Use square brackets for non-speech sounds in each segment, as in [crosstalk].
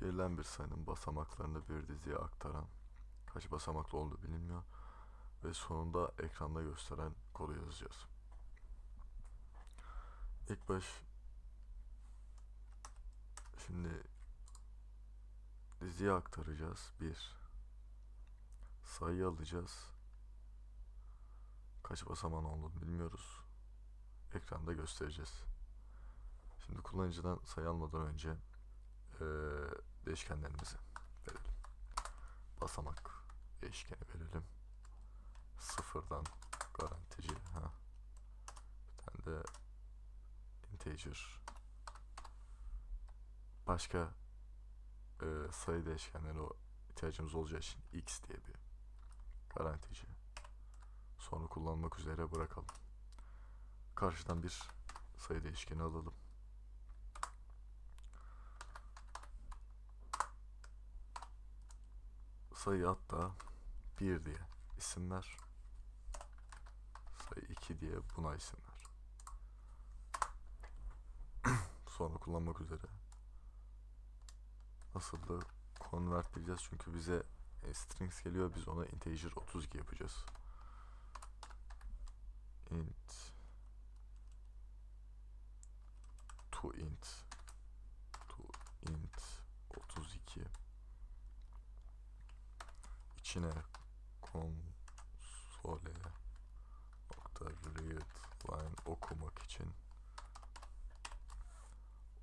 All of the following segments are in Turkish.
Gerilen bir sayının basamaklarını bir diziye aktaran, kaç basamaklı olduğu bilinmiyor ve sonunda ekranda gösteren kodu yazacağız. İlk baş şimdi diziye aktaracağız. Bir sayı alacağız. Kaç basamağın olduğunu bilmiyoruz. Ekranda göstereceğiz. Şimdi kullanıcıdan sayı almadan önce eee, değişkenlerimizi verelim. Basamak değişkeni verelim. Sıfırdan garantici. Ha. Bir tane de integer. Başka eee, sayı değişkenleri o ihtiyacımız olacağı için x diye bir garantici. Sonra kullanmak üzere bırakalım. Karşıdan bir sayı değişkeni alalım. Sayı hatta 1 diye isim ver. Sayı 2 diye buna isim ver. [clears throat] Sonra kullanmak üzere. Nasıl da convert diyeceğiz çünkü bize e, strings geliyor biz ona integer 32 yapacağız. int to int to int 32 içine konsole nokta read line okumak için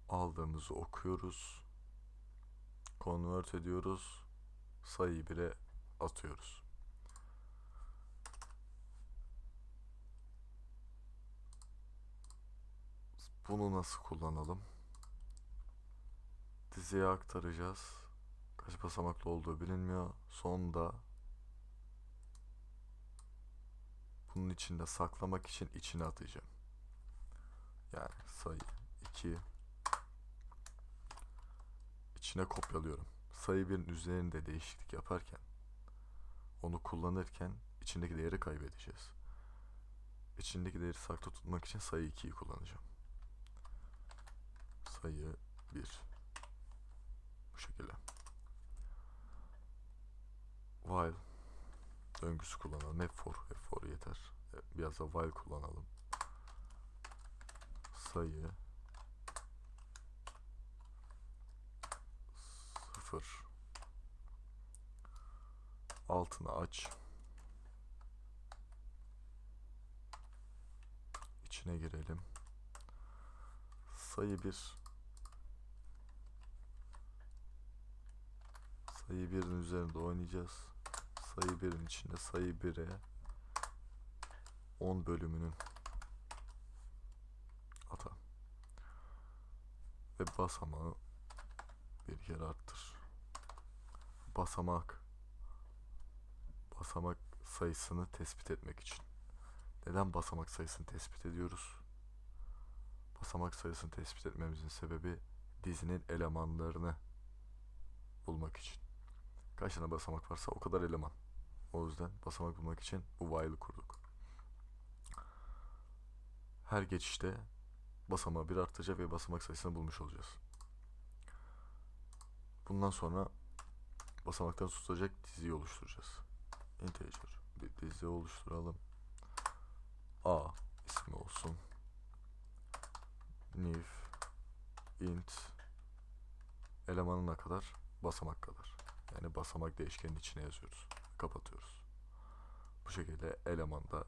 aldığımızı okuyoruz. Convert ediyoruz. Sayıyı bire atıyoruz. Bunu nasıl kullanalım? Diziye aktaracağız kaç basamaklı olduğu bilinmiyor. Sonda bunun içinde saklamak için içine atacağım. Yani sayı 2 içine kopyalıyorum. Sayı birin üzerinde değişiklik yaparken onu kullanırken içindeki değeri kaybedeceğiz. İçindeki değeri saklı tutmak için sayı 2'yi kullanacağım. Sayı 1 bu şekilde while döngüsü kullanalım. Hep for hep for yeter. E, biraz da while kullanalım. Sayı. 0 altını aç. İçine girelim. Sayı 1 sayı 1'in üzerinde oynayacağız sayı 1'in içinde sayı 1'e 10 bölümünün ata. Ve basamağı bir kere arttır. Basamak. Basamak sayısını tespit etmek için. Neden basamak sayısını tespit ediyoruz? Basamak sayısını tespit etmemizin sebebi dizinin elemanlarını bulmak için. Kaç tane basamak varsa o kadar eleman o yüzden basamak bulmak için bu while'ı kurduk. Her geçişte basamağı bir artacak ve basamak sayısını bulmuş olacağız. Bundan sonra basamaktan tutacak diziyi oluşturacağız. İnteger bir dizi oluşturalım. A ismi olsun. New int elemanına kadar basamak kadar yani basamak değişkenin içine yazıyoruz kapatıyoruz. Bu şekilde elemanda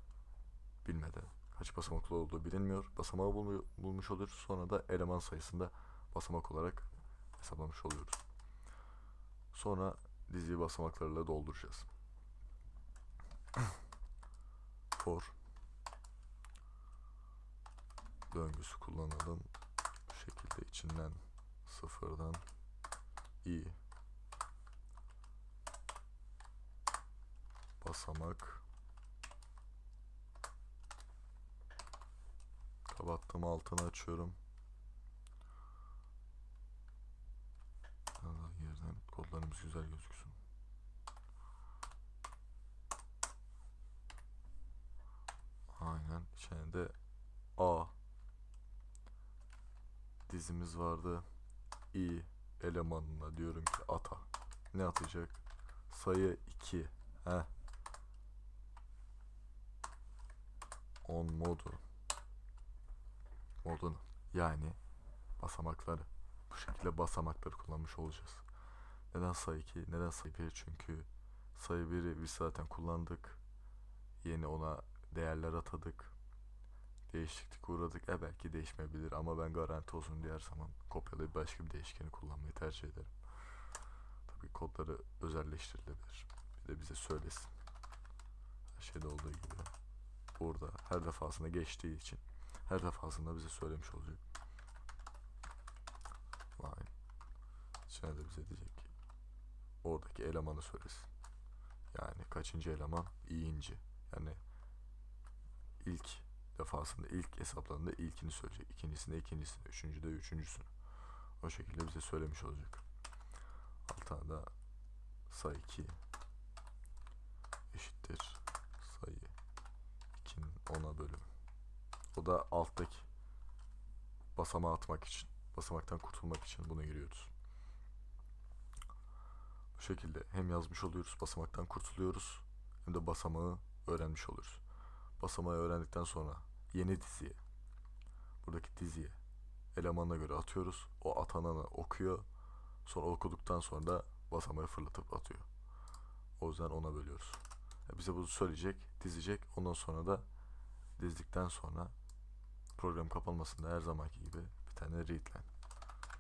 bilmeden kaç basamaklı olduğu bilinmiyor. Basamağı bulmu- bulmuş oluyoruz. Sonra da eleman sayısında basamak olarak hesaplamış oluyoruz. Sonra diziyi basamaklarla dolduracağız. [clears throat] For döngüsü kullanalım. Bu şekilde içinden sıfırdan i basamak kapattım altını açıyorum yerden kodlarımız güzel gözüksün aynen içine de A dizimiz vardı i elemanına diyorum ki ata. Ne atacak? Sayı 2. He. On modu. Modunu. Yani basamakları. Bu şekilde basamakları kullanmış olacağız. Neden sayı 2? Neden sayı 1? Çünkü sayı 1'i biz zaten kullandık. Yeni ona değerler atadık. Değişiklik uğradık. E belki değişmeyebilir ama ben garanti olsun diye her zaman kopyalayıp başka bir değişkeni kullanmayı tercih ederim. Tabii kodları özelleştirilebilir. Bir de bize söylesin. Her şeyde olduğu gibi. Burada her defasında geçtiği için her defasında bize söylemiş olacak. Line. İçine de bize diyecek ki oradaki elemanı söylesin. Yani kaçıncı eleman? İyinci. Yani ilk defasında ilk hesaplarında ilkini söyleyecek. ikincisinde ikincisini. Üçüncüde üçüncüsünü. O şekilde bize söylemiş olacak. Altına da sayı 2 eşittir 2'nin 10'a bölümü. O da alttaki basamağı atmak için, basamaktan kurtulmak için buna giriyoruz. Bu şekilde hem yazmış oluyoruz, basamaktan kurtuluyoruz hem de basamağı öğrenmiş oluyoruz. Basamağı öğrendikten sonra yeni diziye, buradaki diziye elemanına göre atıyoruz. O atananı okuyor. Sonra okuduktan sonra da basamağı fırlatıp atıyor. O yüzden ona bölüyoruz. E, bize bunu söyleyecek, dizecek. Ondan sonra da dizdikten sonra program kapanmasında her zamanki gibi bir tane readline.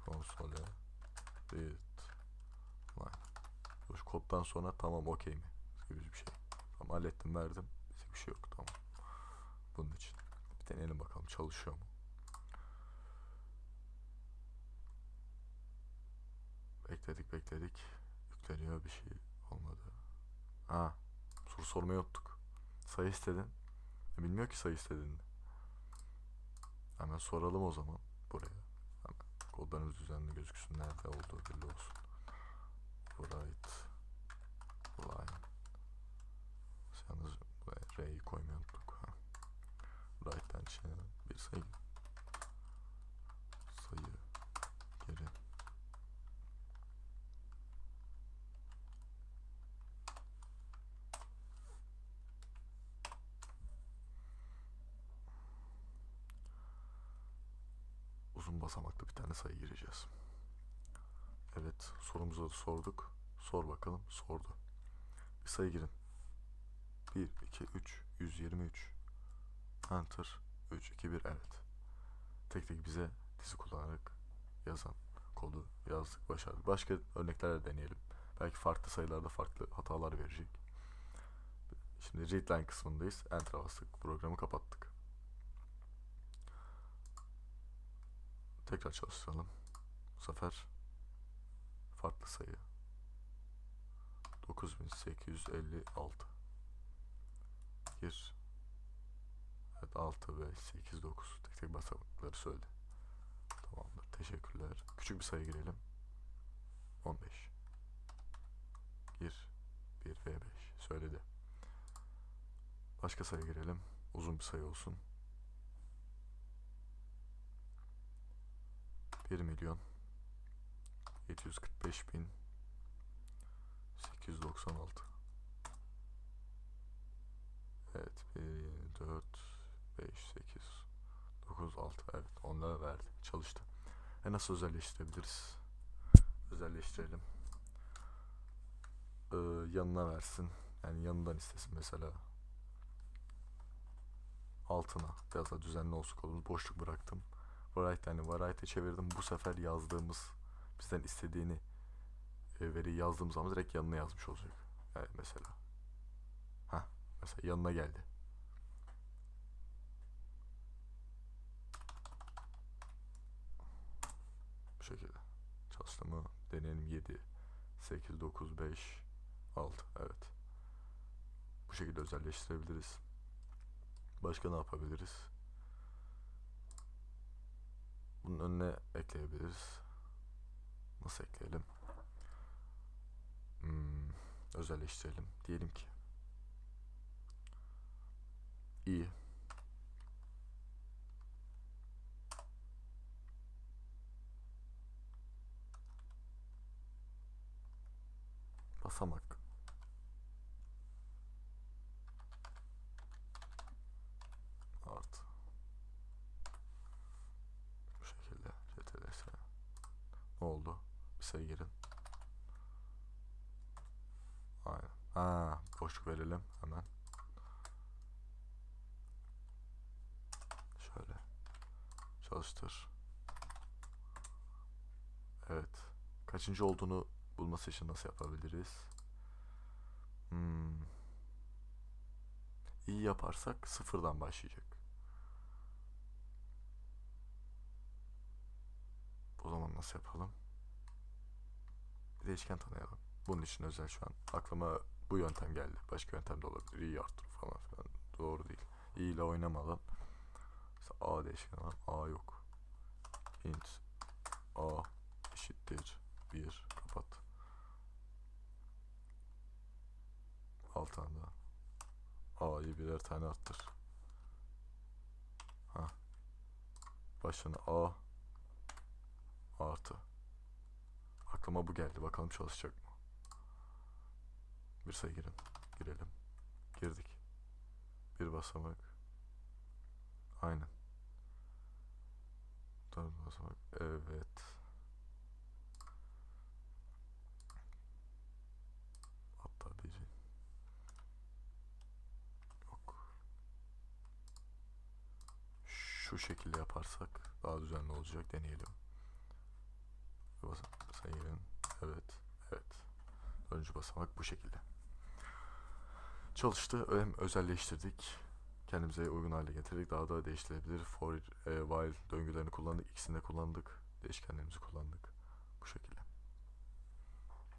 Konsole read line. Bu koddan sonra tamam okey mi? Gibi bir şey. Tamam hallettim verdim. Bir şey yok tamam. Bunun için. Bir deneyelim bakalım çalışıyor mu? Bekledik bekledik. Yükleniyor bir şey olmadı. Ha, soru sormayı unuttuk. Sayı istedin. Bilmiyor ki sayı istediğini. Hemen soralım o zaman buraya. Hemen kodlarımız düzenli gözüksün. Nerede olduğu belli olsun. Write line. Yalnız buraya R'yi koymayı unuttuk. Write'den içine bir sayı sayı uzun basamaklı bir tane sayı gireceğiz. Evet, sorumuzu sorduk. Sor bakalım, sordu. Bir sayı girin. 1, 2, 3, 123. Enter, 3, 2, 1, evet. Tek tek bize dizi kullanarak yazan kodu yazdık, başardık. Başka örneklerle deneyelim. Belki farklı sayılarda farklı hatalar verecek. Şimdi readline kısmındayız. Enter'a bastık. Programı kapattık. Tekrar çalıştıralım. Bu sefer farklı sayı. 9856 Gir. Evet 6 5 8 9 tek tek basamakları söyle. Tamamdır. Teşekkürler. Küçük bir sayı girelim. 15 Gir. 1 ve 5 söyledi. Başka sayı girelim. Uzun bir sayı olsun. 1 milyon 745 bin 896 Evet 1, 4, 5, 8, 9, 6 Evet onlara verdi çalıştı. E nasıl özelleştirebiliriz? Özelleştirelim. Ee, Yanına versin Yani yanından istesin mesela. Altına biraz da düzenli olsun kolumuz boşluk bıraktım variety yani variety çevirdim. Bu sefer yazdığımız bizden istediğini e, veriyi yazdığımız zaman direkt yanına yazmış olacak. Yani mesela. Ha, mesela yanına geldi. Bu şekilde. Çalıştı mı? Deneyelim 7 8 9 5 6 evet. Bu şekilde özelleştirebiliriz. Başka ne yapabiliriz? Bunun önüne ekleyebiliriz. Nasıl ekleyelim? Hmm, özelleştirelim. Diyelim ki i basamak oldu bir sayı girin aynen. Ha boşluk verelim hemen. Şöyle. Çalıştır. Evet. Kaçıncı olduğunu bulması için nasıl yapabiliriz? Hmm. iyi yaparsak sıfırdan başlayacak. O zaman nasıl yapalım değişken tanıyalım. Bunun için özel şu an aklıma bu yöntem geldi. Başka yöntem de olabilir. İyi arttır falan filan. Doğru değil. İyi ile oynamadan a değişkeni var. A yok. İnt a eşittir 1 kapat. Altına da a'yı birer tane arttır. Ha başına a artı aklıma bu geldi. Bakalım çalışacak mı? Bir sayı girin girelim. Girdik. Bir basamak. Aynen. Dört basamak. Evet. Hatta biri yok. Şu şekilde yaparsak daha düzenli olacak. Deneyelim. Bir basamak sayı girin evet evet Dördüncü basamak bu şekilde. Çalıştı. Hem özelleştirdik. Kendimize uygun hale getirdik. Daha da değiştirebilir. For, e, while döngülerini kullandık. İkisini de kullandık. Değişkenlerimizi kullandık. Bu şekilde.